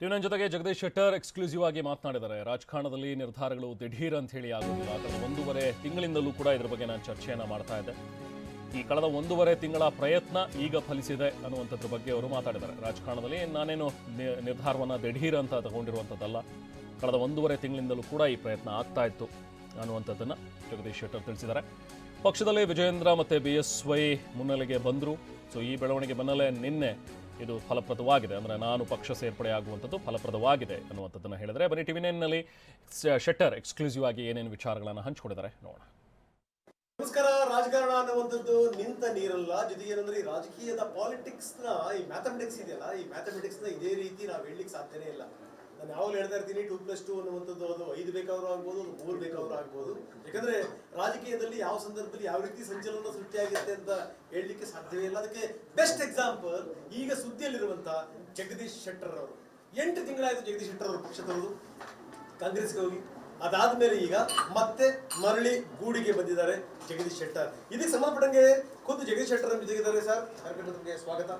ನೀವು ನನ್ನ ಜೊತೆಗೆ ಜಗದೀಶ್ ಶೆಟ್ಟರ್ ಎಕ್ಸ್ಕ್ಲೂಸಿವ್ ಆಗಿ ಮಾತನಾಡಿದ್ದಾರೆ. ರಾಜಕಾರಣದಲ್ಲಿ ನಿರ್ಧಾರಗಳು ದಿಢೀರ್ ಅಂತ ಹೇಳಿ ಆಗೋದಿಲ್ಲ. ಕಳೆದ ಒಂದೂವರೆ ತಿಂಗಳಿಂದಲೂ ಕೂಡ ಇದ್ರ ಬಗ್ಗೆ ನಾನು ಚರ್ಚೆಯನ್ನ ಮಾಡ್ತಾ ಇದ್ದೆ. ಈ ಕಳೆದ ಒಂದೂವರೆ ತಿಂಗಳ ಪ್ರಯತ್ನ ಈಗ ಫಲಿಸಿದೆ ಅನ್ನುವಂಥದ್ರ ಬಗ್ಗೆ ಅವರು ಮಾತಾಡಿದ್ದಾರೆ. ರಾಜಕಾರಣದಲ್ಲಿ ನಾನೇನು ನಿರ್ಧಾರವನ್ನ ದಿಢೀರ್ ಅಂತ ತಗೊಂಡಿರುವಂಥದ್ದಲ್ಲ, ಕಳೆದ ಒಂದೂವರೆ ತಿಂಗಳಿಂದಲೂ ಕೂಡ ಈ ಪ್ರಯತ್ನ ಆಗ್ತಾ ಇತ್ತು ಅನ್ನುವಂಥದ್ದನ್ನ ಜಗದೀಶ್ ಶೆಟ್ಟರ್ ತಿಳಿಸಿದ್ದಾರೆ. ಪಕ್ಷದಲ್ಲಿ ವಿಜಯೇಂದ್ರ ಮತ್ತು ಬಿ ಎಸ್ ವೈ ಮುನ್ನೆಲೆಗೆ ಬಂದರು. ಸೊ ಈ ಬೆಳವಣಿಗೆ ಬೆನ್ನಲ್ಲೇ ನಿನ್ನೆ ಇದು ಫಲಪ್ರದವಾಗಿದೆ. ಅಂದರೆ ನಾನು ಪಕ್ಷ ಸೇರ್ಪಡೆ ಆಗುವಂಥದ್ದು ಫಲಪ್ರದವಾಗಿದೆ ಅನ್ನುವಂಥದ್ದನ್ನು ಹೇಳಿದರೆ ಬರೀ ಟಿವಿ ನೈನ್ನಲ್ಲಿ ಶೆಟ್ಟರ್ ಎಕ್ಸ್ಕ್ಲೂಸಿವ್ ಆಗಿ ಏನೇನು ವಿಚಾರಗಳನ್ನು ಹಂಚಿಕೊಂಡಿದ್ದಾರೆ ನೋಡೋಣ. ನಮಸ್ಕಾರ. ರಾಜಕಾರಣ ಅನ್ನುವಂಥದ್ದು ನಿಂತ ನೀರಲ್ಲ. ಜೊತೆಗೆ ಏನಂದ್ರೆ ಈ ರಾಜಕೀಯದ ನ ಈ ಮ್ಯಾಥಮೆಟಿಕ್ಸ್ ಇದೆಯಲ್ಲ, ಈ ಮ್ಯಾಥಮೆಟಿಕ್ಸ್ನ ಇದೇ ರೀತಿ ನಾವು ಹೇಳಲಿಕ್ಕೆ ಸಾಧ್ಯನೇ ಇಲ್ಲ. ನಾನು ಯಾವಾಗಲೂ ಹೇಳ್ತಾ ಇರ್ತೀನಿ ಟೂ ಪ್ಲಸ್ ಟು ಅನ್ನುವಂಥದ್ದು ಅದು ಐದು ಬೇಕಾದ್ರೂ ಆಗ್ಬೋದು, ಅದು ಮೂರು ಬೇಕಾದ್ರೂ ಆಗ್ಬೋದು. ಯಾಕಂದ್ರೆ ರಾಜಕೀಯದಲ್ಲಿ ಯಾವ ಸಂದರ್ಭದಲ್ಲಿ ಯಾವ ರೀತಿ ಸಂಚಲನ ಸೃಷ್ಟಿಯಾಗುತ್ತೆ ಅಂತ ಹೇಳಲಿಕ್ಕೆ ಸಾಧ್ಯವೇ ಇಲ್ಲ. ಅದಕ್ಕೆ ಬೆಸ್ಟ್ ಎಕ್ಸಾಂಪಲ್ ಈಗ ಸುದ್ದಿಯಲ್ಲಿರುವಂತ ಜಗದೀಶ್ ಶೆಟ್ಟರ್ ಅವರು. ಎಂಟು ತಿಂಗಳಾಯಿತು ಜಗದೀಶ್ ಶೆಟ್ಟರ್ ಅವರು ಪಕ್ಷದವರು ಕಾಂಗ್ರೆಸ್ಗೆ ಹೋಗಿ. ಅದಾದ್ಮೇಲೆ ಈಗ ಮತ್ತೆ ಮರಳಿ ಗೂಡಿಗೆ ಬಂದಿದ್ದಾರೆ ಜಗದೀಶ್ ಶೆಟ್ಟರ್. ಇದಕ್ಕೆ ಸಂಬಂಧಪಟ್ಟಂಗೆ ಖುದ್ದು ಜಗದೀಶ್ ಶೆಟ್ಟರ್ ಜೊತೆಗಿದ್ದಾರೆ ಸರ್. ಕಾರ್ಯಕ್ರಮಕ್ಕೆ ಸ್ವಾಗತ.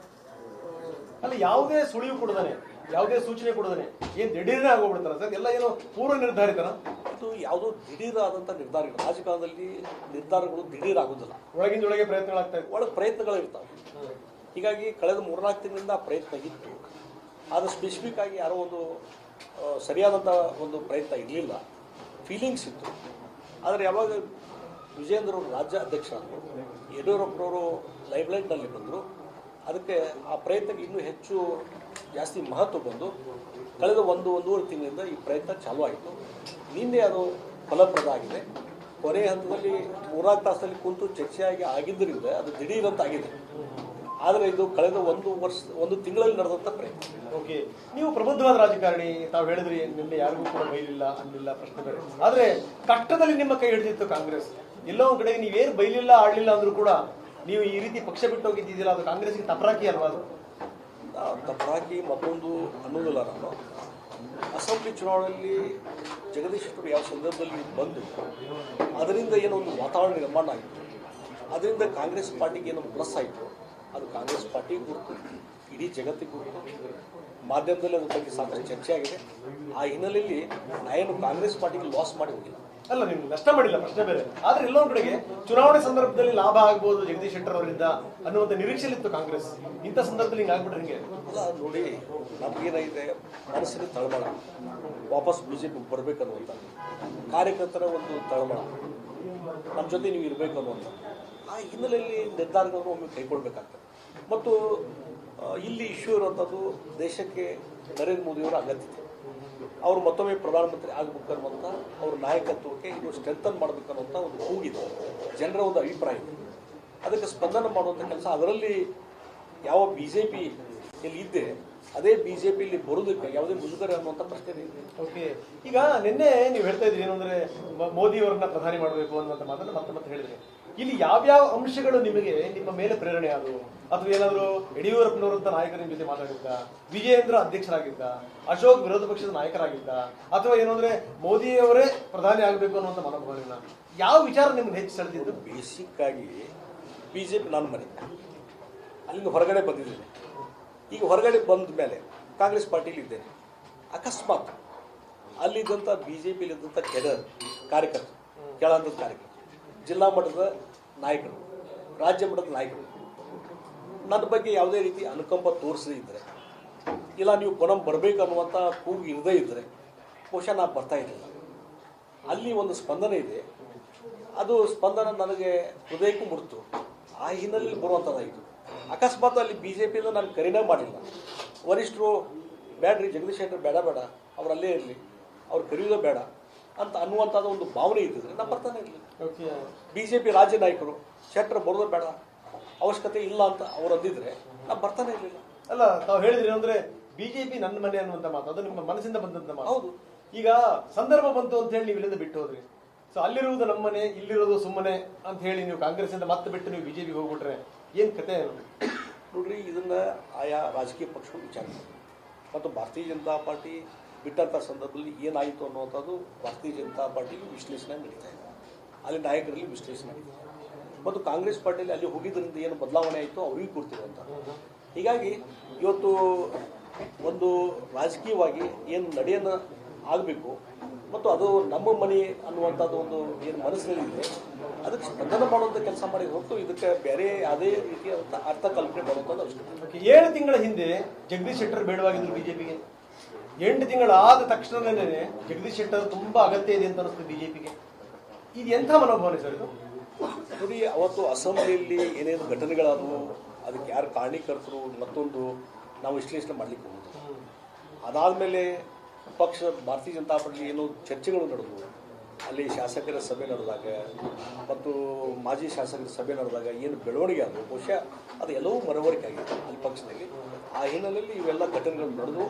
ಅಲ್ಲಿ, ಯಾವುದೇ ಸುಳಿವು ಕೊಡದಾನೆ ಯಾವುದೇ ಸೂಚನೆ ಕೊಡೋದನೆ ಏನು ದಿಢೀರ್ನೇ ಆಗೋಗ್ಬಿಡ್ತಾರ ಸರ್? ಎಲ್ಲ ಏನು ಪೂರ್ವ ನಿರ್ಧಾರಿತನ? ಇದು ಯಾವುದೋ ದಿಢೀರಾದಂಥ ನಿರ್ಧಾರ ರಾಜಕಾಲದಲ್ಲಿ ರಾಜಕಾರಣದಲ್ಲಿ ನಿರ್ಧಾರಗಳು ದಿಢೀರ್ ಆಗೋದಿಲ್ಲ. ಒಳಗಿಂದೊಳಗೆ ಪ್ರಯತ್ನಗಳಾಗ್ತಾ ಇತ್ತು ಒಳಗೆ ಪ್ರಯತ್ನಗಳು ಇರ್ತಾವೆ. ಹೀಗಾಗಿ ಕಳೆದ ಮೂರ್ನಾಲ್ಕು ತಿಂಗಳಿಂದ ಆ ಪ್ರಯತ್ನ ಇತ್ತು. ಆದರೆ ಸ್ಪೆಸಿಫಿಕ್ ಆಗಿ ಯಾರೋ ಒಂದು ಸರಿಯಾದಂಥ ಒಂದು ಪ್ರಯತ್ನ ಇರಲಿಲ್ಲ. ಫೀಲಿಂಗ್ಸ್ ಇತ್ತು. ಆದರೆ ಯಾವಾಗ ವಿಜೇಂದ್ರ ಅವರು ರಾಜ್ಯ ಅಧ್ಯಕ್ಷರಾದರು ಯಡಿಯೂರಪ್ಪನವರು ಲೈಬ್ಲೈಟ್ನಲ್ಲಿ ಬಂದರು ಅದಕ್ಕೆ ಆ ಪ್ರಯತ್ನಕ್ಕೆ ಇನ್ನೂ ಹೆಚ್ಚು ಜಾಸ್ತಿ ಮಹತ್ವ ಬಂದು ಕಳೆದ ಒಂದು ಒಂದೂವರೆ ತಿಂಗಳಿಂದ ಈ ಪ್ರಯತ್ನ ಚಾಲೂ ಆಯಿತು. ನಿನ್ನೆ ಅದು ಫಲಪ್ರದ ಆಗಿದೆ ಕೊನೆ ಹಂತದಲ್ಲಿ ಮೂರಾರು ತಾಸಲ್ಲಿ ಕುಂತು ಚರ್ಚೆಯಾಗಿ ಆಗಿದ್ದರಿಂದ ಅದು ದಿಢೀರಂತಾಗಿದೆ. ಆದರೆ ಇದು ಕಳೆದ ಒಂದು ವರ್ಷ, ಒಂದು ತಿಂಗಳಲ್ಲಿ ನಡೆದಂಥ ಪ್ರಯತ್ನ. ಓಕೆ. ನೀವು ಪ್ರಬುದ್ಧವಾದ ರಾಜಕಾರಣಿ, ತಾವು ಹೇಳಿದ್ರಿ, ನಿನ್ನೆ ಯಾರಿಗೂ ಕೂಡ ಬೈಲಿಲ್ಲ, ಅನ್ನಿಲ್ಲ ಪ್ರಶ್ನೆ ಬೇರೆ ಆದರೆ ಕಷ್ಟದಲ್ಲಿ ನಿಮ್ಮ ಕೈ ಹಿಡಿದಿತ್ತು ಕಾಂಗ್ರೆಸ್. ಎಲ್ಲೋ ಕಡೆಗೆ ಕಡೆ ನೀವೇನು ಬೈಲಿಲ್ಲ, ಆಡಲಿಲ್ಲ ಅಂದರೂ ಕೂಡ ನೀವು ಈ ರೀತಿ ಪಕ್ಷ ಬಿಟ್ಟು ಹೋಗಿದ್ದೀರಾ, ಅದು ಕಾಂಗ್ರೆಸ್ಗೆ ತಪರಾಕಿ ಅಲ್ವಾ ಅದು? ತಪ್ಪಾಗಿ ಮತ್ತೊಂದು ಅನ್ನೋದಿಲ್ಲ ನಾನು ಅಸೆಂಬ್ಲಿ ಚುನಾವಣೆಯಲ್ಲಿ ಜಗದೀಶ್ ಶೆಟ್ಟರು ಯಾವ ಸಂದರ್ಭದಲ್ಲಿ ಬಂದು ಅದರಿಂದ ಏನೋ ಒಂದು ವಾತಾವರಣ ನಿರ್ಮಾಣ ಆಯಿತು. ಅದರಿಂದ ಕಾಂಗ್ರೆಸ್ ಪಾರ್ಟಿಗೆ ಏನೋ ಪ್ಲಸ್ ಆಯಿತು. ಅದು ಕಾಂಗ್ರೆಸ್ ಪಾರ್ಟಿಗೆ ಗುರುತು. ಇಡೀ ಜಗತ್ತಿಗೆ ಗುರುತು. ಮಾಧ್ಯಮದಲ್ಲಿ ಅದ್ರ ಬಗ್ಗೆ ಸಾಕಷ್ಟು ಚರ್ಚೆ ಆಗಿದೆ. ಆ ಹಿನ್ನೆಲೆಯಲ್ಲಿ ನಾನು ಕಾಂಗ್ರೆಸ್ ಪಾರ್ಟಿಗೆ ಲಾಸ್ ಮಾಡಿ ಹೋಗಿಲ್ಲ. ಅಲ್ಲ, ನೀವು ನಷ್ಟ ಮಾಡಿಲ್ಲ, ಪ್ರಶ್ನೆ ಬೇರೆ. ಆದ್ರೆ ಎಲ್ಲೊಂದು ಕಡೆಗೆ ಚುನಾವಣೆ ಸಂದರ್ಭದಲ್ಲಿ ಲಾಭ ಆಗ್ಬೋದು, ಜಗದೀಶ್ ಶೆಟ್ಟರ್ ಅವರಿಂದ ಅನ್ನುವಂಥ ನಿರೀಕ್ಷೆಲಿತ್ತು ಕಾಂಗ್ರೆಸ್. ಇಂಥ ಸಂದರ್ಭದಲ್ಲಿ ಹಿಂಗೆ ಆಗ್ಬಿಟ್ರೆ ಹಿಂಗೆ? ನೋಡಿ, ನಮ್ಗೇನಾಗಿದೆ, ಮನಸ್ಸಿನ ತಳಮಳ. ವಾಪಸ್ ಬಿಜೆಪಿ ಬರ್ಬೇಕನ್ನುವಂಥ ಕಾರ್ಯಕರ್ತರ ಒಂದು ತಳಮಳ. ನಮ್ಮ ಜೊತೆ ನೀವು ಇರಬೇಕು ಅನ್ನುವಂಥ ಆ ಹಿನ್ನೆಲೆಯಲ್ಲಿ ನಿರ್ಧಾರಗಳನ್ನು ಒಮ್ಮೆ ಕೈಗೊಳ್ಬೇಕಾಗ್ತದೆ. ಮತ್ತು ಇಲ್ಲಿ ಇಶ್ಯೂ ಇರುವಂಥದ್ದು ದೇಶಕ್ಕೆ ನರೇಂದ್ರ ಮೋದಿಯವರ ಅಗತ್ಯತೆ. ಅವರು ಮತ್ತೊಮ್ಮೆ ಪ್ರಧಾನಮಂತ್ರಿ ಆಗಬೇಕು ಅನ್ನುವಂಥ ಅವ್ರ ನಾಯಕತ್ವಕ್ಕೆ ಇದು ಸ್ಟ್ರೆಂಥನ್ ಮಾಡಬೇಕು ಅನ್ನುವಂಥ ಒಂದು ಕೂಗಿದೆ. ಜನರ ಒಂದು ಅಭಿಪ್ರಾಯ ಅದಕ್ಕೆ ಸ್ಪಂದನ ಮಾಡುವಂಥ ಕೆಲಸ ಅದರಲ್ಲಿ ಯಾವ ಬಿ ಜೆ ಪಿ ಇಲ್ಲಿ ಇದ್ದೆ ಅದೇ ಬಿ ಜೆ ಪಿಯಲ್ಲಿ ಬರೋದಕ್ಕೆ ಯಾವುದೇ ಮುಜುಗರ ಅನ್ನುವಂಥ ಪ್ರಶ್ನೆ ಓಕೆ. ಈಗ ನಿನ್ನೆ ನೀವು ಹೇಳ್ತಾ ಇದ್ರಿ ಏನಂದ್ರೆ ಮ- ಮೋದಿ ಅವರನ್ನ ಪ್ರಧಾನಿ ಮಾಡಬೇಕು ಅನ್ನುವಂಥ ಮಾತನ್ನ ಮತ್ತೆ ಮತ್ತೆ ಹೇಳಿದ್ರಿ. ಇಲ್ಲಿ ಯಾವ್ಯಾವ ಅಂಶಗಳು ನಿಮಗೆ ನಿಮ್ಮ ಮೇಲೆ ಪ್ರೇರಣೆ ಆದವು? ಅಥವಾ ಏನಾದ್ರು ಯಡಿಯೂರಪ್ಪನವರಂತ ನಾಯಕರ ಜೊತೆ ಮಾತಾಡಿದ್ದ ವಿಜಯೇಂದ್ರ ಅಧ್ಯಕ್ಷರಾಗಿದ್ದ ಅಶೋಕ್ ವಿರೋಧ ಪಕ್ಷದ ನಾಯಕರಾಗಿದ್ದ ಅಥವಾ ಏನಂದ್ರೆ ಮೋದಿಯವರೇ ಪ್ರಧಾನಿ ಆಗಬೇಕು ಅನ್ನುವಂಥ ಮನೋಭಾವನೆನ ಯಾವ ವಿಚಾರ ನಿಮ್ಗೆ ಹೆಚ್ಚು ಸೆಳೆದಿದ್ದು? ಬೇಸಿಕ್ ಆಗಿ ಬಿ ಜೆ ಪಿ ನನ್ನ ಮನೆ ಅಲ್ಲಿಂದ ಹೊರಗಡೆ ಬಂದಿದ್ದೇನೆ. ಈಗ ಹೊರಗಡೆ ಬಂದ ಮೇಲೆ ಕಾಂಗ್ರೆಸ್ ಪಾರ್ಟಿಲಿ ಇದ್ದೇನೆ. ಅಕಸ್ಮಾತ್ ಅಲ್ಲಿದ್ದಂಥ ಬಿ ಜೆ ಪಿಲಿದ್ದಂಥ ಕೆಡರ್ ಕಾರ್ಯಕರ್ತರು ಕೆಳಹಂತದ ಕಾರ್ಯಕರ್ತರು, ಜಿಲ್ಲಾ ಮಟ್ಟದ ನಾಯಕರು, ರಾಜ್ಯ ಮಟ್ಟದ ನಾಯಕರು ನನ್ನ ಬಗ್ಗೆ ಯಾವುದೇ ರೀತಿ ಅನುಕಂಪ ತೋರಿಸದೇ ಇದ್ದರೆ, ಇಲ್ಲ ನೀವು ಪುನಃ ಬರಬೇಕು ಅನ್ನುವಂಥ ಕೂಗು ಇಲ್ಲದೇ ಇದ್ದರೆ, ಬಹುಶಃ ನಾನು ಬರ್ತಾ ಇರಲಿಲ್ಲ. ಅಲ್ಲಿ ಒಂದು ಸ್ಪಂದನೆ ಇದೆ. ಅದು ಸ್ಪಂದನ ನನಗೆ ಹೃದಯಕ್ಕೂ ಮುಡ್ತು ಆ ಹಿನ್ನೆಲೆಯಲ್ಲಿ ಬರುವಂಥದ್ದಾಯಿತು ಅಕಸ್ಮಾತ್ ಅಲ್ಲಿ ಬಿ ಜೆ ಪಿಯಿಂದ ನಾನು ಕರಿನೇ ಮಾಡಿಲ್ಲ. ವರಿಷ್ಠರು ಬೇಡ್ರಿ ಜಗದೀಶ್ ಶೆಟ್ಟರ್ ಬೇಡ ಬೇಡ ಅವ್ರು ಅಲ್ಲೇ ಇರಲಿ ಅವ್ರು ಕರೆಯೋದೇ ಬೇಡ ಅಂತ ಅನ್ನುವಂಥದ್ದು ಒಂದು ಭಾವನೆ ಇದ್ದಿದ್ರೆ ನಾನು ಬರ್ತಾನೆ ಇರಲಿ ಬಿ ಜೆ ಪಿ ರಾಜ್ಯ ನಾಯಕರು ಶೆಟ್ಟರ್ ಬರೋದೇ ಬೇಡ ಅವಶ್ಯಕತೆ ಇಲ್ಲ ಅಂತ ಅವ್ರು ಅಂದಿದ್ರೆ ನಾನು ಬರ್ತಾನೆ ಇರಲಿಲ್ಲ. ಅಲ್ಲ ತಾವು ಹೇಳಿದ್ರಿ ಅಂದ್ರೆ ಬಿಜೆಪಿ ನನ್ನ ಮನೆ ಅನ್ನುವಂಥ ಮಾತು ಅದು ನಿಮ್ಮ ಮನಸ್ಸಿಂದ ಬಂದಂತ ಮಾತು. ಹೌದು. ಈಗ ಸಂದರ್ಭ ಬಂತು ಅಂತ ಹೇಳಿ ನೀವು ಇಲ್ಲಿಂದ ಬಿಟ್ಟು ಹೋದ್ರಿ. ಸೊ ಅಲ್ಲಿರುವುದು ನಮ್ಮನೆ ಇಲ್ಲಿರೋದು ಸುಮ್ಮನೆ ಅಂತ ಹೇಳಿ ನೀವು ಕಾಂಗ್ರೆಸ್ ಇಂದ ಮತ್ತೆ ಬಿಟ್ಟು ನೀವು ಬಿಜೆಪಿಗೆ ಹೋಗ್ಬಿಟ್ರೆ ಏನ್ ಕತೆ ನೋಡ್ರಿ, ಇದನ್ನ ಆಯಾ ರಾಜಕೀಯ ಪಕ್ಷಗಳು ವಿಚಾರ. ಮತ್ತು ಭಾರತೀಯ ಜನತಾ ಪಾರ್ಟಿ ಬಿಟ್ಟಂಥ ಸಂದರ್ಭದಲ್ಲಿ ಏನಾಯಿತು ಅನ್ನುವಂಥದ್ದು ಭಾರತೀಯ ಜನತಾ ಪಾರ್ಟಿಗೆ ವಿಶ್ಲೇಷಣೆ ನಡೀತಾ ಇದೆ. ಅಲ್ಲಿ ನಾಯಕರಲ್ಲಿ ವಿಶ್ಲೇಷಣೆ ನಡೀತಾ ಇದೆ. ಮತ್ತು ಕಾಂಗ್ರೆಸ್ ಪಾರ್ಟಿಯಲ್ಲಿ ಅಲ್ಲಿ ಹೋಗಿದ್ದರಿಂದ ಏನು ಬದಲಾವಣೆ ಆಯಿತು ಅವ್ರಿಗೆ ಕೊಡ್ತಿರುವಂಥ ಹೀಗಾಗಿ ಇವತ್ತು ಒಂದು ರಾಜಕೀಯವಾಗಿ ಏನು ನಡೆಯನ್ನು ಆಗಬೇಕು, ಮತ್ತು ಅದು ನಮ್ಮ ಮನೆ ಅನ್ನುವಂಥದ್ದು ಒಂದು ಏನು ಮನಸ್ಸಿನಲ್ಲಿದೆ ಅದಕ್ಕೆ ಸ್ಪಂದನ ಮಾಡುವಂಥ ಕೆಲಸ ಮಾಡಿ ಹೊರತು ಇದಕ್ಕೆ ಬೇರೆ ಯಾವುದೇ ರೀತಿಯ ಅರ್ಥ ಕಲ್ಪನೆ ಮಾಡುವಂಥದ್ದು ಓಕೆ, ಏಳು ತಿಂಗಳ ಹಿಂದೆ ಜಗದೀಶ್ ಶೆಟ್ಟರ್ ಬೇಡವಾಗಿದ್ರು ಬಿಜೆಪಿಗೆ. ಎಂಟು ತಿಂಗಳಾದ ತಕ್ಷಣನೇ ಜಗದೀಶ್ ಶೆಟ್ಟರ್ ತುಂಬಾ ಅಗತ್ಯ ಇದೆ ಅಂತ ಅನಿಸ್ತು ಬಿಜೆಪಿಗೆ. ಇದು ಎಂಥ ಮನೋಭಾವನೆ ಸರ್ ಇದು? ನೋಡಿ ಅವತ್ತು ಅಸೆಂಬ್ಲಿಯಲ್ಲಿ ಏನೇನು ಘಟನೆಗಳಾದವು ಅದಕ್ಕೆ ಯಾರು ಕಾರಣೀಕರ್ತರು ಮತ್ತೊಂದು ನಾವು ವಿಶ್ಲೇಷಣೆ ಮಾಡಲಿಕ್ಕೆ ಹೋಗುದು ಅದಾದಮೇಲೆ ಪಕ್ಷ ಭಾರತೀಯ ಜನತಾ ಪಾರ್ಟಿ ಏನೋ ಚರ್ಚೆಗಳು ನಡೆದವು. ಅಲ್ಲಿ ಶಾಸಕರ ಸಭೆ ನಡೆದಾಗ ಮತ್ತು ಮಾಜಿ ಶಾಸಕರ ಸಭೆ ನಡೆದಾಗ ಏನು ಬೆಳವಣಿಗೆ ಆದವು? ಬಹುಶಃ ಅದು ಎಲ್ಲವೂ ಮನವರಿಕೆ ಆಗಿತ್ತು ಅಲ್ಲಿ ಪಕ್ಷದಲ್ಲಿ. ಆ ಹಿನ್ನೆಲೆಯಲ್ಲಿ ಇವೆಲ್ಲ ಘಟನೆಗಳು ನಡೆದು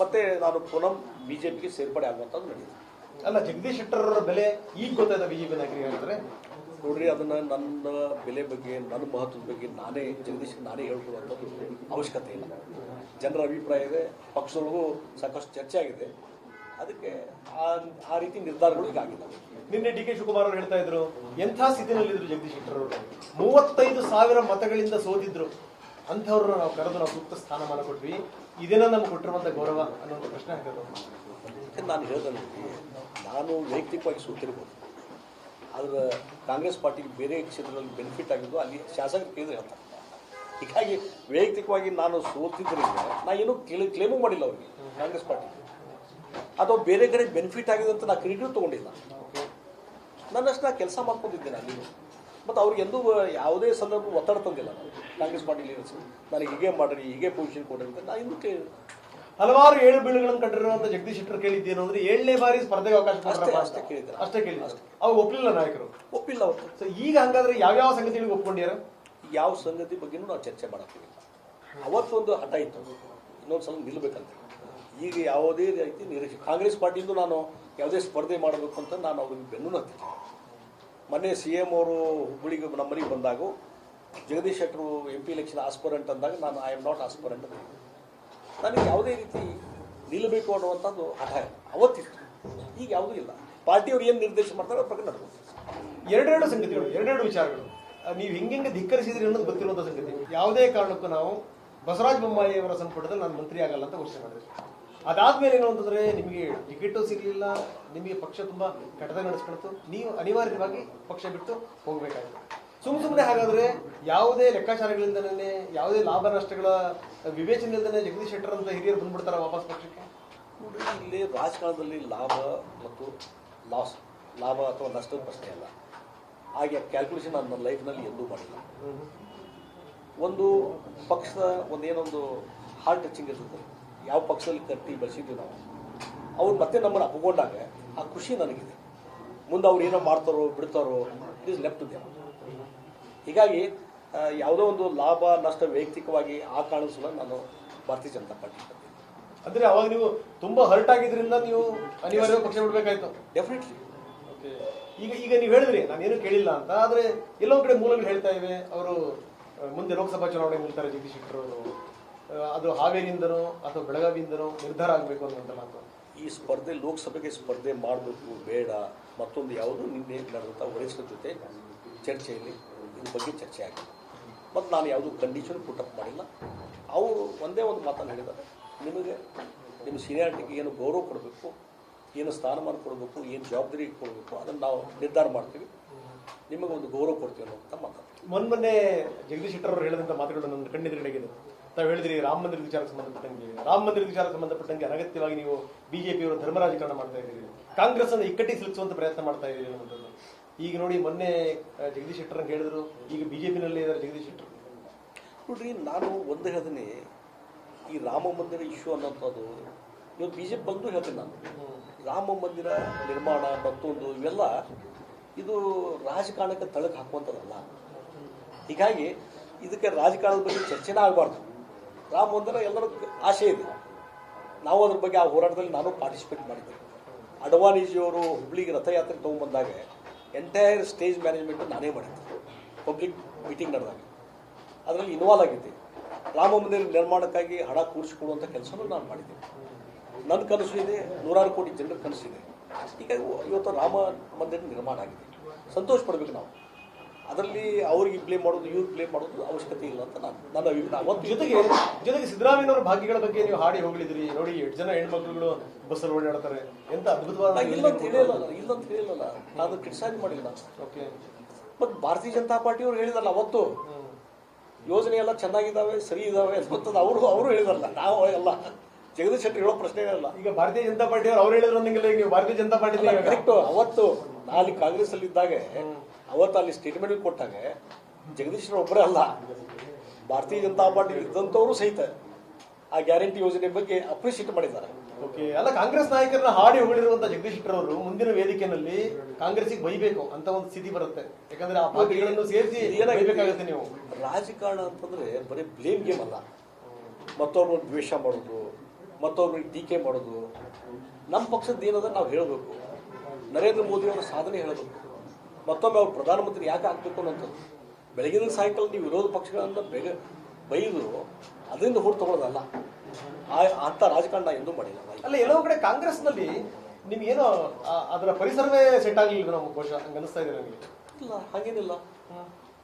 ಮತ್ತೆ ನಾನು ಪುನಃ ಬಿ ಜೆ ಪಿಗೆ ಸೇರ್ಪಡೆ ಆಗುವಂಥದ್ದು ನಡೆಯಿತು ಅಲ್ಲ ಜಗದೀಶ್ ಶೆಟ್ಟರ್ ಅವರ ಬೆಲೆ ಈಗ ಗೊತ್ತಾಯ್ತಾ ಬಿಜೆಪಿ ನಾಯಕರಿಗೆ ಹೇಳ್ತಾರೆ? ನೋಡ್ರಿ ಅದನ್ನ ನನ್ನ ಬೆಲೆ ಬಗ್ಗೆ ನನ್ನ ಮಹತ್ವದ ಬಗ್ಗೆ ನಾನೇ ಜಗದೀಶ್ ನಾನೇ ಹೇಳ್ಕೊಳ್ಳುವಂಥದ್ದು ಅವಶ್ಯಕತೆ ಇಲ್ಲ. ಜನರ ಅಭಿಪ್ರಾಯ ಇದೆ ಪಕ್ಷದೊಳಗೂ ಸಾಕಷ್ಟು ಚರ್ಚೆ ಆಗಿದೆ. ಅದಕ್ಕೆ ಆ ಆ ರೀತಿ ನಿರ್ಧಾರಗಳು ಈಗ ಆಗಿದ್ದಾವೆ. ನಿನ್ನೆ ಡಿ ಕೆ ಶಿವಕುಮಾರ್ ಅವರು ಹೇಳ್ತಾ ಇದ್ರು ಎಂಥ ಸ್ಥಿತಿನಲ್ಲಿದ್ರು ಜಗದೀಶ್ ಶೆಟ್ಟರ್ ಅವರು? ಮೂವತ್ತೈದು ಸಾವಿರ ಮತಗಳಿಂದ ಸೋತಿದ್ರು. ಅಂಥವ್ರನ್ನ ನಾವು ಕರೆದು ನಾವು ಸೂಕ್ತ ಸ್ಥಾನಮಾನ ಕೊಟ್ವಿ ಇದೇನ ನಮ್ಗೆ ಕೊಟ್ಟಿರುವಂತ ಗೌರವ ಅನ್ನುವಂಥ ಪ್ರಶ್ನೆ ಹಾಕಿದ್ರು. ನಾನು ಹೇಳ್ದಂಗೆ ನಾನು ವೈಯಕ್ತಿಕವಾಗಿ ಸೋತಿರ್ಬೋದು. ಆದ್ರೆ ಕಾಂಗ್ರೆಸ್ ಪಾರ್ಟಿಗೆ ಬೇರೆ ಕ್ಷೇತ್ರದಲ್ಲಿ ಬೆನಿಫಿಟ್ ಆಗಿದ್ದು ಅಲ್ಲಿ ಶಾಸಕರು ಕೇಳಿದ್ರೆ ಹೇಳ್ತಾರೆ. ಹೀಗಾಗಿ ವೈಯಕ್ತಿಕವಾಗಿ ನಾನು ಸೋತಿದ್ದರಿಂದ ನಾನು ಏನೂ ಕ್ಲೇ ಕ್ಲೇಮು ಮಾಡಿಲ್ಲ ಅವ್ರಿಗೆ ಕಾಂಗ್ರೆಸ್ ಪಾರ್ಟಿಗೆ. ಅಥವಾ ಬೇರೆ ಕಡೆ ಬೆನಿಫಿಟ್ ಆಗಿದೆ ಅಂತ ನಾ ಕ್ರೆಡಿಟ್ ತೊಗೊಂಡಿಲ್ಲ. ನನ್ನಷ್ಟು ನಾ ಕೆಲಸ ಮಾಡ್ಕೊಂಡಿದ್ದೇನೆ ಅಲ್ಲಿ. ಮತ್ತು ಅವ್ರಿಗೆ ಎಂದೂ ಯಾವುದೇ ಸಂದರ್ಭ ಒತ್ತಡ ತಂದಿಲ್ಲ ನಾನು ಕಾಂಗ್ರೆಸ್ ಪಾರ್ಟಿ ಲೀಡರ್ಸ್ ನನಗೆ ಹೀಗೆ ಮಾಡ್ರಿ ಹೀಗೆ ಪೊಸಿಷನ್ ಕೊಡ್ರಿ ಅಂತ ನಾ ಇನ್ನೂ ಕೇಳಿ ಹಲವಾರು ಏಳು ಬೀಳುಗಳನ್ನು ಕಂಡಿರುವಂತ ಜಗದೀಶ್ ಶೆಟ್ಟರ್ ಕೇಳಿದ್ದೇನು ಅಂದ್ರೆ ಏಳನೇ ಬಾರಿ ಸ್ಪರ್ಧೆಗೆ ಅವಕಾಶ ಅಷ್ಟೇ ಕೇಳಿದ್ರು. ಅಷ್ಟೇ ಕೇಳಿದ್ರು ಅವ್ರು ಒಪ್ಪಿಲ್ಲ ನಾಯಕರು. ಒಪ್ಪಿಲ್ಲ ಅವರು. ಸೊ ಈಗ ಹಂಗಾದ್ರೆ ಯಾವ್ಯಾವ ಸಂಗತಿಗಳಿಗೆ ಒಪ್ಕೊಂಡಿರ ಯಾವ ಸಂಗತಿ ಬಗ್ಗೆನೂ ನಾವು ಚರ್ಚೆ ಮಾಡಕ್ಕಿಲ್ಲ ಅವತ್ತೊಂದು ಹಠ ಇತ್ತು. ಇನ್ನೊಂದು ಸಲ ನಿಲ್ಲಬೇಕಂತ ಈಗ ಯಾವುದೇ ರೀತಿ ನಿರೀಕ್ಷೆ ಕಾಂಗ್ರೆಸ್ ಪಾರ್ಟಿಯಿಂದ ನಾನು ಯಾವುದೇ ಸ್ಪರ್ಧೆ ಮಾಡಬೇಕು ಅಂತ ನಾನು ಅವ್ರಿಗೆ ಬೆನ್ನು ಹತ್ತಿದ್ದೆ. ಮೊನ್ನೆ ಸಿ ಎಂ ಅವರು ಹುಬ್ಬಳ್ಳಿಗೆ ಮನೆಗೆ ಬಂದಾಗ, Jagadish Shettar M P election aspirant ಅಂದಾಗ ನಾನು ಐ ಆಮ್ ನಾಟ್ ಆಸ್ಪರೆಂಟ್ ಅಂತ ನನಗೆ ಯಾವುದೇ ರೀತಿ ನಿಲ್ಲಬೇಕು ಅನ್ನುವಂಥದ್ದು ಹಠ ಅವತ್ತಿತ್ತು. ಈಗ ಯಾವುದೂ ಇಲ್ಲ. ಪಾರ್ಟಿಯವ್ರು ಏನು ನಿರ್ದೇಶ ಮಾಡ್ತಾರೆ ಅದ್ರ ಪ್ರಕಾರ ನಡ್ಕೊಂಡು ಎರಡೆರಡು ಸಂಗತಿಗಳು, ಎರಡೆರಡು ವಿಚಾರಗಳು. ನೀವು ಹೆಂಗೆ ಧಿಕ್ಕರಿಸಿದ್ರಿ ಅನ್ನೋದು ಗೊತ್ತಿರುವಂಥ ಸಂಗತಿ. ಯಾವುದೇ ಕಾರಣಕ್ಕೂ ನಾವು ಬಸವರಾಜ ಬೊಮ್ಮಾಯಿ ಅವರ ಸಂಪುಟದಲ್ಲಿ ನಾನು ಮಂತ್ರಿ ಆಗಲ್ಲ ಅಂತ ಘೋಷಣೆ ಮಾಡಿದ್ರಿ ಅದಾದ್ಮೇಲೆ ಏನು ಅಂತಂದ್ರೆ ನಿಮಗೆ ಟಿಕೆಟು ಸಿಗಲಿಲ್ಲ ನಿಮಗೆ ಪಕ್ಷ ತುಂಬಾ ಕಟದ ನಡೆಸ್ಕೊಳ್ತು. ನೀವು ಅನಿವಾರ್ಯವಾಗಿ ಪಕ್ಷ ಬಿಟ್ಟು ಹೋಗಬೇಕಾಗುತ್ತೆ. ಸುಮ್ ಸುಮ್ಮನೆ ಹಾಗಾದ್ರೆ ಯಾವುದೇ ಲೆಕ್ಕಾಚಾರಗಳಿಂದಲೇ ಯಾವುದೇ ಲಾಭ ನಷ್ಟಗಳ ವಿವೇಚನೆ ಇಲ್ಲದೇ ಜಗದೀಶ್ ಶೆಟ್ಟರ್ ಅಂತ ಹಿರಿಯರು ಬಂದ್ಬಿಡ್ತಾರ ವಾಪಸ್ ಪಕ್ಷಕ್ಕೆ? ನೋಡಿ ಇಲ್ಲಿ ರಾಜಕಾರಣದಲ್ಲಿ ಲಾಭ ಮತ್ತು ಲಾಸ್ ಲಾಭ ಅಥವಾ ನಷ್ಟದ ಪ್ರಶ್ನೆ ಅಲ್ಲ. ಹಾಗೆ ಕ್ಯಾಲ್ಕುಲೇಷನ್ ನಾನು ನನ್ನ ಲೈಫ್ನಲ್ಲಿ ಎಂದೂ ಮಾಡಿಲ್ಲ. ಒಂದು ಪಕ್ಷದ ಒಂದೇನೊಂದು ಹಾರ್ಟ್ ಟಚಿಂಗ್ ಇರ್ತದೆ. ಯಾವ ಪಕ್ಷದಲ್ಲಿ ಕಟ್ಟಿ ಬೆಳೆಸಿದ್ವಿ ನಾವು ಅವ್ರು ಮತ್ತೆ ನಮ್ಮನ್ನು ಅಪ್ಕೊಂಡಾಗ ಆ ಖುಷಿ ನನಗಿದೆ. ಮುಂದೆ ಅವ್ರು ಏನೋ ಮಾಡ್ತಾರೋ ಬಿಡ್ತಾರೋ ಇಟ್ ಈಸ್ ಲೆಫ್ಟ್ ದೇವ್ ಹೀಗಾಗಿ ಯಾವುದೋ ಒಂದು ಲಾಭ ನಷ್ಟ ವೈಯಕ್ತಿಕವಾಗಿ ಆ ಕಾಣಿಸಲು ನಾನು ಭಾರತೀಯ ಜನತಾ ಪಾರ್ಟಿ ಅಂದರೆ ಅವಾಗ ನೀವು ತುಂಬಾ ಹರ್ಟ್ ಆಗಿದ್ರಿಂದ ನೀವು ಅನಿವಾರ್ಯ ಪಕ್ಷ ಬಿಡ್ಬೇಕಾಯ್ತು? ಡೆಫಿನೆಟ್ಲಿ ಓಕೆ ಈಗ ಈಗ ನೀವು ಹೇಳಿದ್ರಿ ನಾನು ಏನು ಕೇಳಿಲ್ಲ ಅಂತ ಆದ್ರೆ ಎಲ್ಲೋ ಕಡೆ ಮೂಲಗಳು ಹೇಳ್ತಾ ಇವೆ. ಅವರು ಮುಂದೆ ಲೋಕಸಭಾ ಚುನಾವಣೆ ನಿಲ್ತಾರೆ ಜಗದೀಶ್ ಶೆಟ್ಟರ್. ಅವರು ಅದು ಹಾವೇರಿಯಿಂದನೋ ಅಥವಾ ಬೆಳಗಾವಿಯಿಂದನೋ ನಿರ್ಧಾರ ಆಗಬೇಕು ಅನ್ನುವಂಥ ಮಾತು. ಈ ಸ್ಪರ್ಧೆ ಲೋಕಸಭೆಗೆ ಸ್ಪರ್ಧೆ ಮಾಡಬೇಕು ಬೇಡ ಮತ್ತೊಂದು ಯಾವುದು ನಿನ್ನೆ ನಡೆದಂಥ ವರಿಷ್ಠರ ಜೊತೆ ಚರ್ಚೆಯಲ್ಲಿ ಇದ್ರ ಬಗ್ಗೆ ಚರ್ಚೆ ಆಗಿದೆ. ಮತ್ತು ನಾನು ಯಾವುದೂ ಕಂಡೀಷನ್ ಪುಟಪ್ ಮಾಡಿಲ್ಲ. ಅವರು ಒಂದೇ ಒಂದು ಮಾತನ್ನು ಹೇಳಿದ್ದಾರೆ. ನಿಮಗೆ ನಿಮ್ಮ ಸೀನಿಯಾರಿಟಿಗೆ ಏನು ಗೌರವ ಕೊಡಬೇಕು ಏನು ಸ್ಥಾನಮಾನ ಕೊಡಬೇಕು ಏನು ಜವಾಬ್ದಾರಿ ಕೊಡಬೇಕು ಅದನ್ನು ನಾವು ನಿರ್ಧಾರ ಮಾಡ್ತೀವಿ. ನಿಮಗೆ ಒಂದು ಗೌರವ ಕೊಡ್ತೀವಿ ಅನ್ನೋಂಥ ಮಾತಾಡ್ತೀವಿ. ಮೊನ್ನೆ ಜಗದೀಶ್ ಶೆಟ್ಟರ್ ಅವರು ಹೇಳಿದಂಥ ಮಾತುಗಳು ನನ್ನ ಕಣ್ಣೆದುರುಗಡೆಗಿದೆ ತಾವು ಹೇಳಿದ್ರಿ ರಾಮ ಮಂದಿರ ವಿಚಾರಕ್ಕೆ ಸಂಬಂಧಪಟ್ಟಂಗೆ ರಾಮ ಮಂದಿರ ವಿಚಾರಕ್ಕೆ ಸಂಬಂಧಪಟ್ಟಂಗೆ ಅನಗತ್ಯವಾಗಿ ನೀವು ಬಿಜೆಪಿಯವರು ಧರ್ಮ ರಾಜಕಾರಣ ಮಾಡ್ತಾ ಇದ್ದೀರಿ. ಕಾಂಗ್ರೆಸ್ ಅನ್ನು ಇಕ್ಕಟ್ಟಿಗೆ ಸಿಲುಕಿಸುವಂತ ಪ್ರಯತ್ನ ಮಾಡ್ತಾ ಇದ್ದೀರಿ ಅನ್ನುವಂಥದ್ದು. ಈಗ ನೋಡಿ ಮೊನ್ನೆ ಜಗದೀಶ್ ಶೆಟ್ಟರ್ ಹೇಳಿದ್ರು. ಈಗ ಬಿಜೆಪಿನಲ್ಲಿ ಇದ್ದಾರೆ ಜಗದೀಶ್ ಶೆಟ್ಟರ್. ನೋಡ್ರಿ, ನಾನು ಒಂದು ಹೇಳ್ತೀನಿ. ಈ ರಾಮ ಮಂದಿರ ಇಶ್ಯೂ ಅನ್ನೋಂಥದ್ದು ಇವತ್ತು ಬಿ ಜೆ ಪಿ ಬಂದು ಹೇಳ್ತೀನಿ ನಾನು. ರಾಮ ಮಂದಿರ ನಿರ್ಮಾಣ, ಮತ್ತೊಂದು, ಇವೆಲ್ಲ ಇದು ರಾಜಕಾರಣಕ್ಕೆ ತಳಕ್ಕೆ ಹಾಕುವಂಥದ್ದಲ್ಲ. ಹೀಗಾಗಿ ಇದಕ್ಕೆ ರಾಜಕಾರಣದ ಬಗ್ಗೆ ಚರ್ಚೆನೇ ಆಗಬಾರ್ದು. ರಾಮ ಮಂದಿರ ಎಲ್ಲರ ಆಸೆ ಇದೆ. ನಾವು ಅದ್ರ ಬಗ್ಗೆ ಆ ಹೋರಾಟದಲ್ಲಿ ನಾನು ಪಾರ್ಟಿಸಿಪೇಟ್ ಮಾಡಿದ್ದೆ. ಅಡ್ವಾಣಿಜಿಯವರು ಹುಬ್ಳಿಗೆ ರಥಯಾತ್ರೆ ತೊಗೊಂಬಂದಾಗ ಎಂಟೈರ್ ಸ್ಟೇಜ್ ಮ್ಯಾನೇಜ್ಮೆಂಟ್ ನಾನೇ ಮಾಡಿದ್ದೆ. ಪಬ್ಲಿಕ್ ಮೀಟಿಂಗ್ ನಡೆದಾಗ. ಅದರಲ್ಲಿ ಇನ್ವಾಲ್ವ್ ಆಗಿದ್ದೆ. ರಾಮ ಮಂದಿರ ನಿರ್ಮಾಣಕ್ಕಾಗಿ ಹಣ ಕೂಡಿಸಿಕೊಡುವಂಥ ಕೆಲಸನೂ ನಾನು ಮಾಡಿದ್ದೆ. ನನ್ನ ಕನಸು ಇದೆ, ನೂರಾರು ಕೋಟಿ ಜನರ ಕನಸಿದೆ. ಹೀಗಾಗಿ ಇವತ್ತು ರಾಮ ಮಂದಿರ ನಿರ್ಮಾಣ ಆಗಿದೆ. ಸಂತೋಷ ಪಡಬೇಕು ನಾವು. ಅದರಲ್ಲಿ ಅವ್ರಿಗೆ ಬ್ಲೇಮ್ ಮಾಡೋದು ಇವ್ರಿಗೆ ಬ್ಲೇಮ್ ಮಾಡೋದು ಅವಶ್ಯಕತೆ ಇಲ್ಲ ಅಂತ ನಾನು ನನ್ನ ಅಭಿಪ್ರಾಯ. ಅವತ್ತು ಜೊತೆಗೆ ಜೊತೆಗೆ ಸಿದ್ದರಾಮಯ್ಯನವರ ಭಾಗ್ಯಗಳ ಬಗ್ಗೆ ನೀವು ಹಾಡಿ ಹೋಗ್ಲಿದ್ರಿ ನೋಡಿ ಎಷ್ಟು ಜನ ಹೆಣ್ಮಕ್ಳುಗಳು ಬಸ್ಸಲ್ಲಿ ಓಡಾಡ್ತಾರೆ. ಎಂತ ಅದ್ಭುತವಾದ ನಾನು ಇಲ್ಲ ಅಂತ ಹೇಳಿಲ್ಲ ಇಲ್ಲ ಅಂತ ಹೇಳಿಲ್ಲ. ನಾನು ಕ್ರಿಟಿಸೈಸ್ ಮಾಡಿಲ್ಲ. ಓಕೆ. ಬಟ್ ಭಾರತೀಯ ಜನತಾ ಪಾರ್ಟಿಯವ್ರು ಹೇಳಿದಲ್ಲ ಅವತ್ತು. ಯೋಜನೆ ಎಲ್ಲ ಚೆನ್ನಾಗಿದ್ದಾವೆ ಸರಿ ಇದಾವೆ ಅಂತದ್ದು ಅವರು ಅವರು ಹೇಳಿದಾರಲ್ಲ ನಾವು ಎಲ್ಲ. ಜಗದೀಶ್ ಶೆಟ್ಟಿ ಹೇಳೋ ಪ್ರಶ್ನೆ ಇಲ್ಲ. ಈಗ ಭಾರತೀಯ ಜನತಾ ಪಾರ್ಟಿ ಅವ್ರು ಹೇಳಿದ್ರು ನೀವು ಭಾರತೀಯ ಜನತಾ ಪಾರ್ಟಿ ಕರೆಕ್ಟ್ ಅವತ್ತು ನಾ ಅಲ್ಲಿ ಕಾಂಗ್ರೆಸ್ ಅಲ್ಲಿ ಇದ್ದಾಗ ಅವತ್ತು ಅಲ್ಲಿ ಸ್ಟೇಟ್ಮೆಂಟ್ ಕೊಟ್ಟಾಗ ಜಗದೀಶ್ ಒಬ್ಬರೇ ಅಲ್ಲ. ಭಾರತೀಯ ಜನತಾ ಪಾರ್ಟಿ ಇದ್ದಂಥವರು ಸಹಿತ ಆ ಗ್ಯಾರಂಟಿ ಯೋಜನೆ ಬಗ್ಗೆ ಅಪ್ರಿಶಿಯೇಟ್ ಮಾಡಿದ್ದಾರೆ. ಓಕೆ ಅಲ್ಲ ಕಾಂಗ್ರೆಸ್ ನಾಯಕರನ್ನ ಹಾಡಿ ಹೊಗಳಿರುವಂತ ಜಗದೀಶ್ ಶೆಟ್ಟರ್ ಅವರು ಮುಂದಿನ ವೇದಿಕೆಯಲ್ಲಿ ಕಾಂಗ್ರೆಸ್ಗೆ ಬೈಬೇಕು ಅಂತ ಒಂದು ಸ್ಥಿತಿ ಬರುತ್ತೆ. ಯಾಕಂದ್ರೆ ಆ ಪಾರ್ಟಿಗಳನ್ನು ಸೇರಿಸಿ ಏನಾಗಬೇಕಾಗುತ್ತೆ ನೀವು. ರಾಜಕಾರಣ ಅಂತಂದ್ರೆ ಬರೀ ಬ್ಲೇಮ್ ಗೇಮ್ ಅಲ್ಲ. ಮತ್ತೊಬ್ರು ದ್ವೇಷ ಮಾಡೋದು ಮತ್ತೊಬ್ಬರಿಗೆ ಟೀಕೆ ಮಾಡೋದು ನಮ್ಮ ಪಕ್ಷದ ಏನದ ನಾವು ಹೇಳಬೇಕು. ನರೇಂದ್ರ ಮೋದಿ ಅವರ ಸಾಧನೆ ಹೇಳಬೇಕು. ಮತ್ತೊಮ್ಮೆ ಅವ್ರು ಪ್ರಧಾನಮಂತ್ರಿ ಯಾಕೆ ಆಗ್ಬೇಕು ಅನ್ನೋಂಥದ್ದು ಬೆಳಗಿನ ಸಾಯಂಕಾಲ ನೀವು ವಿರೋಧ ಪಕ್ಷಗಳನ್ನ ಬೇಗ ಬೈದು ಅದರಿಂದ ಹೊರ ತಗೊಳ್ಳೋದಲ್ಲ. ಆ ಅಂಥ ರಾಜಕಾರಣ ಎಂದೂ ಮಾಡಿಲ್ಲ. ಅಲ್ಲ ಎಲ್ಲೋ ಕಡೆ ಕಾಂಗ್ರೆಸ್ನಲ್ಲಿ ನಿಮ್ಗೇನೋ ಅದರ ಪರಿಸರವೇ ಸೆಟ್ ಆಗಲಿಲ್ಲ ನಮ್ಮ ಕೋಶ ಹಂಗೆ ಅನಿಸ್ತಾ ಇದೆ ನನಗೆ. ಇಲ್ಲ ಹಾಗೇನಿಲ್ಲ.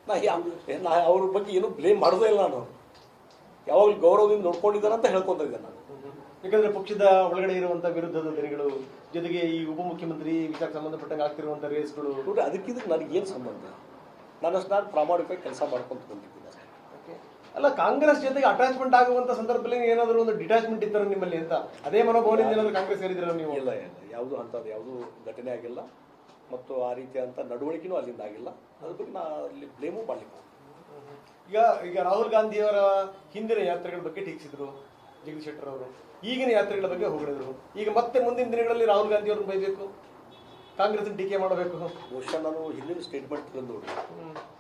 ನಾ ಯಾವ ನಾ ಅವ್ರ ಬಗ್ಗೆ ಏನು ಬ್ಲೇಮ್ ಮಾಡೋದೇ ಇಲ್ಲ ನಾನು. ಯಾವಾಗಲೂ ಗೌರವದಿಂದ ನೋಡ್ಕೊಂಡಿದ್ದಾರೆ ಅಂತ ಹೇಳ್ಕೊತಾ ಇದ್ದೆ ನಾನು. ಯಾಕಂದ್ರೆ ಪಕ್ಷದ ಒಳಗಡೆ ಇರುವಂತ ವಿರುದ್ಧದ ದನಿಗಳು ಜೊತೆಗೆ ಈ ಉಪಮುಖ್ಯಮಂತ್ರಿ ವಿಚಾರಕ್ಕೆ ಸಂಬಂಧಪಟ್ಟಂಗೆ ಆಗ್ತಿರುವಂತ ರೇಸ್ಗಳು ನೋಡ್ರಿ ನನಗೆ ಏನು ಸಂಬಂಧ? ನಾನಷ್ಟು ನಾನು ಪ್ರಾಮಾಣಿಕವಾಗಿ ಕೆಲಸ ಮಾಡ್ಕೊಂತ ಬಂದಿದ್ದೀನಿ ಅಲ್ಲ ಕಾಂಗ್ರೆಸ್ ಜೊತೆಗೆ ಅಟ್ಯಾಚ್ಮೆಂಟ್ ಆಗುವಂತ ಸಂದರ್ಭದಲ್ಲಿ ಏನಾದರೂ ಒಂದು ಡಿಟ್ಯಾಚ್ಮೆಂಟ್ ಇದ್ದಾರೆ ನಿಮ್ಮಲ್ಲಿ ಅಂತ? ಅದೇ ಮನೋಭಾವನೆಯಿಂದ ಏನಾದರೂ ಕಾಂಗ್ರೆಸ್ ಸೇರಿದ್ರೆ ನೀವು? ಇಲ್ಲ ಇಲ್ಲ. ಯಾವುದು ಅಂಥದ್ದು ಯಾವುದೂ ಘಟನೆ ಆಗಿಲ್ಲ. ಮತ್ತು ಆ ರೀತಿಯಂಥ ನಡವಳಿಕೆನೂ ಅಲ್ಲಿಂದ ಆಗಿಲ್ಲ. ಅದ್ರ ಬಗ್ಗೆ ನಾ ಅಲ್ಲಿ ಬ್ಲೇಮು ಮಾಡಲಿಕ್ಕೆ ಈಗ ಈಗ ರಾಹುಲ್ ಗಾಂಧಿಯವರ ಹಿಂದಿನ ಯಾತ್ರೆಗಳ ಬಗ್ಗೆ ಟೀಕಿಸಿದ್ರು ಜಗದೀಶ್ ಶೆಟ್ಟರ್ ಅವರು. ಈಗಿನ ಯಾತ್ರೆಗಳ ಬಗ್ಗೆ ಹೋಗಿದ್ರು ಈಗ ಮತ್ತೆ ಮುಂದಿನ ದಿನಗಳಲ್ಲಿ ರಾಹುಲ್ ಗಾಂಧಿ ಅವ್ರನ್ನ ಬೈಬೇಕು ಕಾಂಗ್ರೆಸ್ ಟೀಕೆ ಮಾಡಬೇಕು. ಬಹುಶಃ ನಾನು ಹಿಂದಿನ ಸ್ಟೇಟ್ಮೆಂಟ್ ತಂದು ನೋಡಿ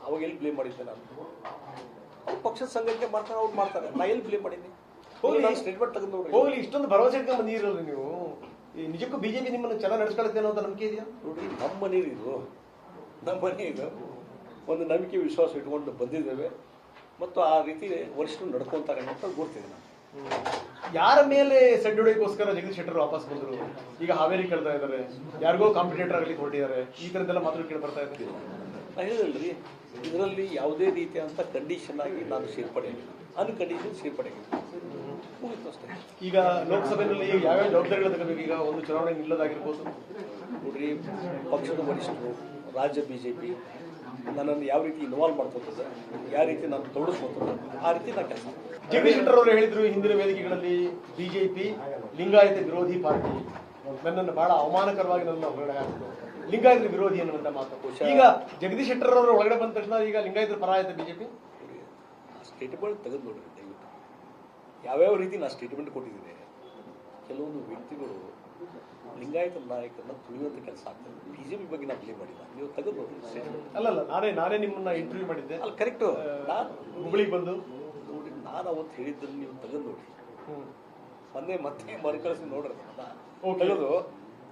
ಅವಾಗ ಎಲ್ಲಿ ಬ್ಲೇಮ್ ಮಾಡಿದ್ದೆ ನಾನು? ಅವ್ರು ಪಕ್ಷದ ಸಂಘಟನೆ ಮಾಡ್ತಾರೆ ಅವ್ರು ಮಾಡ್ತಾರೆ. ನಾ ಎಲ್ಲಿ ಬ್ಲೇಮ್ ಮಾಡಿದ್ದೆ? ಹೋಗಿ ನಾನು ಸ್ಟೇಟ್ಮೆಂಟ್ ತಗೊಂಡು ನೋಡಿ ಹೋಗಲಿ ಇಷ್ಟೊಂದು ಭರವಸೆ ಇಟ್ಕೊಂಡು ಬಂದಿರಲ್ಲ ನೀವು. ಈ ನಿಜಕ್ಕೂ ಬಿಜೆಪಿ ನಿಮ್ಮನ್ನು ಚೆನ್ನಾಗಿ ನಡೆಸ್ಕೊಳುತ್ತೆ ಅನ್ನೋ ನಂಬಿಕೆ ಇದೆಯಾ? ನೋಡಿ ನಮ್ಮ ಮನೆ ಇದು. ನಮ್ಮ ನೀರು ಇದು. ಒಂದು ನಂಬಿಕೆ ವಿಶ್ವಾಸ ಇಟ್ಕೊಂಡು ಬಂದಿದ್ದೇವೆ. ಮತ್ತು ಆ ರೀತಿ ವರಿಷ್ಠರು ನಡ್ಕೊತಾರೆ ಅಂತ ಗೊತ್ತಿದೆ ನಾನು ಯಾರ ಮೇಲೆ ಸೆಡ್ಡೊಡೆಗೋಸ್ಕರ ಜಗದೀಶ್ ಶೆಟ್ಟರ್ ವಾಪಸ್ ಬಂದರು? ಈಗ ಹಾವೇರಿ ಕೇಳ್ತಾ ಇದ್ದಾರೆ ಯಾರಿಗೋ ಕಾಂಪಿಟೇಟರ್ ಆಗಲಿ ಹೊರಟಿದ್ದಾರೆ. ಈ ಥರದ್ದೆಲ್ಲ ಮಾತ್ರ ಕೇಳಿ ಬರ್ತಾ ಇರ್ತೀವಿ ನಾನು ಹೇಳಿದಲ್ರಿ ಇದರಲ್ಲಿ ಯಾವುದೇ ರೀತಿಯಂಥ ಕಂಡೀಷನ್ ಆಗಿ ನಾನು ಸೇರ್ಪಡೆ ಅನ್ಕಂಡೀಷನ್ ಸೇರ್ಪಡೆ ಆಗಿಲ್ಲ. ಮುಗೀತು ಅಷ್ಟೇ. ಈಗ ಲೋಕಸಭೆಯಲ್ಲಿ ಯಾವ್ಯಾವ ಜವಾಬ್ದಾರಿಗಳು ತಗೋಬೇಕು? ಈಗ ಒಂದು ಚುನಾವಣೆ ನಿಲ್ಲದಾಗಿರ್ಬೋದು. ನೋಡ್ರಿ ಪಕ್ಷದ ವರಿಷ್ಠರು ರಾಜ್ಯ ಬಿ ಜೆ ಪಿ ನನ್ನನ್ನು ಯಾವ ರೀತಿ ಇನ್ವಾಲ್ವ್ ಮಾಡ್ಕೊತದೆ ಯಾವ ರೀತಿ ನಾನು ತೊಡಸ್ಕೊತದೆ ಆ ರೀತಿ ನಾನು ಕೆಲಸ ಜಗದೀಶ್ ಶೆಟ್ಟರ್ ಅವರು ಹೇಳಿದ್ರು ಹಿಂದಿನ ವೇದಿಕೆಗಳಲ್ಲಿ ಬಿಜೆಪಿ ಲಿಂಗಾಯತ ವಿರೋಧಿ ಪಾರ್ಟಿ ನನ್ನನ್ನು ಬಹಳ ಅವಮಾನಕರವಾಗಿ ನನ್ನ ಹೊರಗಡೆ ಹಾಕಿದ್ರು ಲಿಂಗಾಯತ ವಿರೋಧಿ ಅನ್ನುವಂತ ಮಾತು ಈಗ ಜಗದೀಶ್ ಶೆಟ್ಟರ್ ಅವರು ಒಳಗಡೆ ಬಂದ ತಕ್ಷಣ ಈಗ ಲಿಂಗಾಯತ ಪರ ಆಯ್ತು ಬಿಜೆಪಿ? ಸ್ಟೇಟ್ಮೆಂಟ್ ತೆಗೆದು ನೋಡ್ರಿ ದಯವಿಟ್ಟು. ಯಾವ್ಯಾವ ರೀತಿ ನಾನು ಸ್ಟೇಟ್ಮೆಂಟ್ ಕೊಟ್ಟಿದ್ದೀನಿ ಕೆಲವೊಂದು ವ್ಯಕ್ತಿಗಳು ಲಿಂಗಾಯತ ನಾಯಕರನ್ನ ತುಳಿಯುವಂತ ಕೆಲಸ ಆಗ್ತದೆ ಬಿಜೆಪಿ ಬಗ್ಗೆ ನಾನು ಬ್ಲೇಮ್ ಮಾಡಿಲ್ಲ. ನೀವು ತೆಗೆದು ಅಲ್ಲ ಅಲ್ಲ ಅಲ್ಲಲ್ಲ ನಾನೇ ನಾನೇ ನಿಮ್ಮನ್ನ ಇಂಟರ್ವ್ಯೂ ಮಾಡಿದ್ದೆ. ಅಲ್ಲ ಕರೆಕ್ಟ್ ನಾನು ಹುಬ್ಳಿಗೆ ಬಂದು. ನಾನು ಅವತ್ತು ಹೇಳಿದ್ದನ್ನು ನೀವು ತಗೊಂಡು ನೋಡಿ. ಮೊನ್ನೆ ಮತ್ತೆ ಮರುಕಳಿಸಿ ನೋಡ್ರಿ ಹೇಳುದು ತೆಗೆದು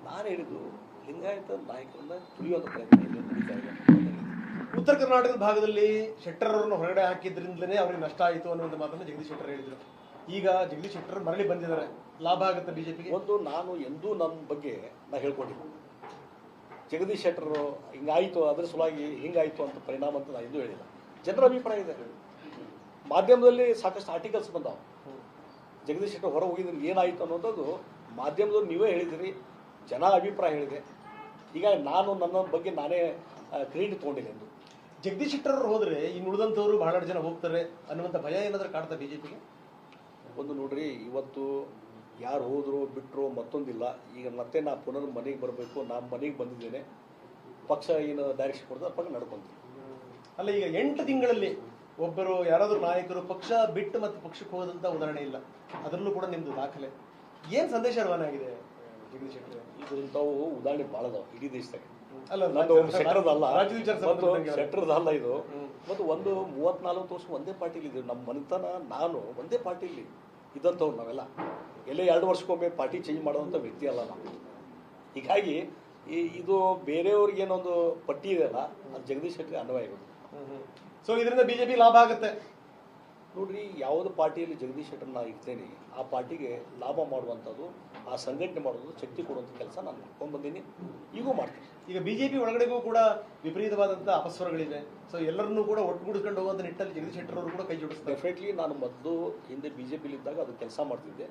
ನಾನು ಹೇಳಿದ್ದು ಲಿಂಗಾಯತ ನಾಯಕರನ್ನ ತುಳಿಯೋದ ಪ್ರಯತ್ನ ಉತ್ತರ ಕರ್ನಾಟಕದ ಭಾಗದಲ್ಲಿ ಶೆಟ್ಟರ್ ಅವರನ್ನು ಹೊರಗಡೆ ಹಾಕಿದ್ರಿಂದಲೇ ಅವರಿಗೆ ನಷ್ಟ ಆಯಿತು ಅನ್ನೋ ಒಂದು ಮಾತನ್ನು ಜಗದೀಶ್ ಶೆಟ್ಟರ್ ಹೇಳಿದ್ರು. ಈಗ ಜಗದೀಶ್ ಶೆಟ್ಟರ್ ಮರಳಿ ಬಂದಿದ್ದಾರೆ. ಲಾಭ ಆಗುತ್ತೆ ಬಿಜೆಪಿಗೆ. ಒಂದು ನಾನು ಎಂದೂ ನನ್ನ ಬಗ್ಗೆ ನಾ ಹೇಳ್ಕೊಂಡಿದ್ದೆ ಜಗದೀಶ್ ಶೆಟ್ಟರು ಹಿಂಗಾಯಿತು ಅದ್ರ ಸಲುವಾಗಿ ಹಿಂಗಾಯಿತು ಅಂತ ಪರಿಣಾಮ ಅಂತ ನಾನು ಎಂದೂ ಹೇಳಿಲ್ಲ. ಜನರ ಅಭಿಪ್ರಾಯ ಇದೆ. ಮಾಧ್ಯಮದಲ್ಲಿ ಸಾಕಷ್ಟು ಆರ್ಟಿಕಲ್ಸ್ ಬಂದವು. ಜಗದೀಶ್ ಶೆಟ್ಟರ್ ಹೊರ ಹೋಗಿದ್ರೆ ಏನಾಯಿತು ಅನ್ನೋದು ಮಾಧ್ಯಮದವ್ರು ನೀವೇ ಹೇಳಿದಿರಿ ಜನ ಅಭಿಪ್ರಾಯ ಹೇಳಿದೆ. ಈಗ ನಾನು ನನ್ನ ಬಗ್ಗೆ ನಾನೇ ಕ್ರೆಡಿಟ್ ತೊಗೊಂಡಿದ್ದೆ ಎಂದು. ಜಗದೀಶ್ ಶೆಟ್ಟರ್ ಅವರು ಹೋದ್ರೆ ಇನ್ನು ಉಳಿದಂಥವ್ರು ಬಹಳ ಜನ ಹೋಗ್ತಾರೆ ಅನ್ನುವಂಥ ಭಯ ಏನಾದರೂ ಕಾಡ್ತಾ ಬಿಜೆಪಿಗೆ? ಒಂದು ನೋಡ್ರಿ ಇವತ್ತು ಯಾರು ಹೋದ್ರು ಬಿಟ್ಟರು ಮತ್ತೊಂದಿಲ್ಲ. ಈಗ ಮತ್ತೆ ನಾ ಪುನರ್ ಮನೆಗೆ ಬರಬೇಕು ನಾನು ಮನೆಗೆ ಬಂದಿದ್ದೇನೆ. ಪಕ್ಷ ಏನು ಡೈರೆಕ್ಷನ್ ಕೊಡ್ತಾರೆ ಪಕ್ಕ ನಡ್ಕೊಂತೀನಿ ಅಲ್ಲ ಈಗ ಎಂಟು ತಿಂಗಳಲ್ಲಿ ಒಬ್ಬರು ಯಾರಾದರೂ ನಾಯಕರು ಪಕ್ಷ ಬಿಟ್ಟು ಮತ್ತು ಪಕ್ಷಕ್ಕೆ ಹೋದಂತ ಉದಾಹರಣೆ ಇಲ್ಲ. ಅದರಲ್ಲೂ ಕೂಡ ನಿಮ್ದು ದಾಖಲೆ. ಏನ್ ಸಂದೇಶ ರವಾನೆ ಆಗಿದೆ ಜಗದೀಶ್ ಶೆಟ್ಟರ್ ಇದ್ರಂಥವು ಉದಾಹರಣೆ ಭಾಳ ಅದಾವ ಇಡೀ ದೇಶದಾಗ. ಅಲ್ಲ ಶೆಟ್ಟರ್ದಲ್ಲ ರಾಜ್ಯ ಮತ್ತು ಇದು. ಮತ್ತು ಒಂದು ಮೂವತ್ನಾಲ್ಕು ವರ್ಷ ಒಂದೇ ಪಾರ್ಟಿಲಿ ಇದ್ದೀವಿ. ನಮ್ಮ ಮನೆತನ ನಾನು ಒಂದೇ ಪಾರ್ಟಿಲಿ ಇದ್ದಂಥವ್ರು ನಾವೆಲ್ಲ. ಎಲ್ಲೇ ಎರಡು ವರ್ಷಕ್ಕೊಮ್ಮೆ ಪಾರ್ಟಿ ಚೇಂಜ್ ಮಾಡೋವಂಥ ವ್ಯಕ್ತಿ ಅಲ್ಲ ನಾವು. ಹೀಗಾಗಿ ಈ ಇದು ಬೇರೆಯವ್ರಿಗೆ ಏನೊಂದು ಪಟ್ಟಿ ಇದೆಯಲ್ಲ ಅದು ಜಗದೀಶ್ ಶೆಟ್ಟಿ ಅನ್ವಯ ಇರೋದು ಸೊ ಇದರಿಂದ ಬಿಜೆಪಿ ಲಾಭ ಆಗುತ್ತೆ. ನೋಡ್ರಿ ಯಾವುದೇ ಪಾರ್ಟಿಯಲ್ಲಿ ಜಗದೀಶ್ ಶೆಟ್ಟರ್ ನಾ ಇರ್ತೇನೆ ಆ ಪಾರ್ಟಿಗೆ ಲಾಭ ಮಾಡುವಂಥದ್ದು ಆ ಸಂಘಟನೆ ಮಾಡೋದು ಶಕ್ತಿ ಕೊಡುವಂಥ ಕೆಲಸ ನಾನು ಮಾಡ್ಕೊಂಡು ಬಂದೀನಿ. ಈಗೂ ಮಾಡ್ತೀನಿ. ಈಗ ಬಿಜೆಪಿ ಒಳಗಡೆಗೂ ಕೂಡ ವಿಪರೀತವಾದಂಥ ಅಪಸ್ವರಗಳಿವೆ. ಸೊ ಎಲ್ಲರನ್ನೂ ಕೂಡ ಒಟ್ಟುಗೂಡಿಸ್ಕೊಂಡು ಹೋಗುವಂಥ ನಿಟ್ಟಲ್ಲಿ ಜಗದೀಶ್ ಶೆಟ್ಟರ್ ಅವರು ಕೂಡ ಕೈ ಜೋಡಿಸ್ತಾರೆ. ಡೆಫಿನೆಟ್ಲಿ ನಾನು ಮೊದಲು ಹಿಂದೆ ಬಿ ಜೆ ಪಿಲಿದ್ದಾಗ ಅದು ಕೆಲಸ ಮಾಡ್ತಿದ್ದೆ.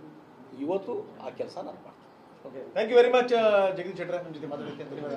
ಇವತ್ತು ಆ ಕೆಲಸ ನಾನು ಮಾಡ್ತೀನಿ. Thank you very much Jagadish Shettar ನಿಮ್ಮ ಜೊತೆ ಮಾತಾಡೋದಕ್ಕೆ ಧನ್ಯವಾದ